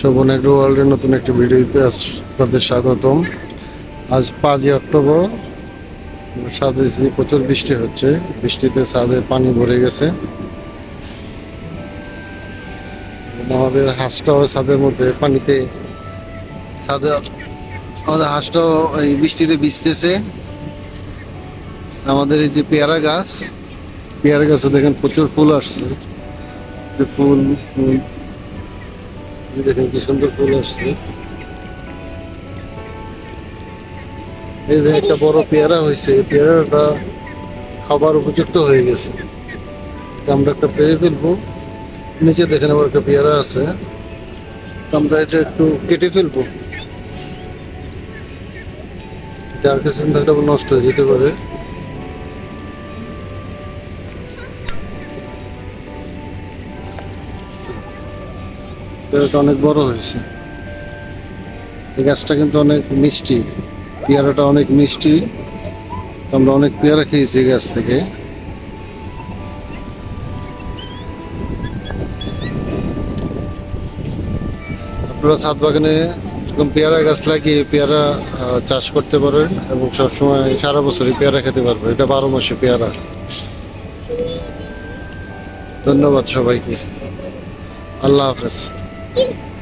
Sovan agro ওয়ার্ল্ডের নতুন একটি ভিডিওতে আপনাদের স্বাগতম। আজ পাঁচই অক্টোবর, সাদে প্রচুর বৃষ্টি হচ্ছে, বৃষ্টিতে ছাদে পানি ভরে গেছে। আমাদের হাঁসটাও ছাদের মধ্যে পানিতে ছাদে আমাদের হাঁসটাও এই বৃষ্টিতে ভিজতেছে। আমাদের এই যে পেয়ারা গাছ, পেয়ারা গাছে দেখেন প্রচুর ফুল আসছে। ফুল দেখেন কি সুন্দর ফুল আসছে। এই যে একটা বড় পেয়ারা হয়েছে পেয়ারাটা খাবার উপযুক্ত হয়ে গেছে। আমরা একটা পেরে ফেলব। নিচে দেখেন আবার একটা পেয়ারা আছে। আমরা এটা একটু কেটে ফেলব। এটা আর থাকলে নষ্ট হয়ে যেতে পারে। পেয়ারাটা অনেক বড় হয়েছে। এই গাছটা কিন্তু অনেক মিষ্টি। পেয়ারাটা অনেক মিষ্টি। তো আমরা অনেক পেয়ারা খেয়েছি এই গাছ থেকে। আপনারা ছাদ বাগানে পেয়ারা গাছ লাগিয়ে পেয়ারা চাষ করতে পারেন এবং সবসময় সারা বছরই পেয়ারা খেতে পারবেন। এটা বারো মাসে পেয়ারা। ধন্যবাদ সবাইকে। আল্লাহ হাফেজ। Eat.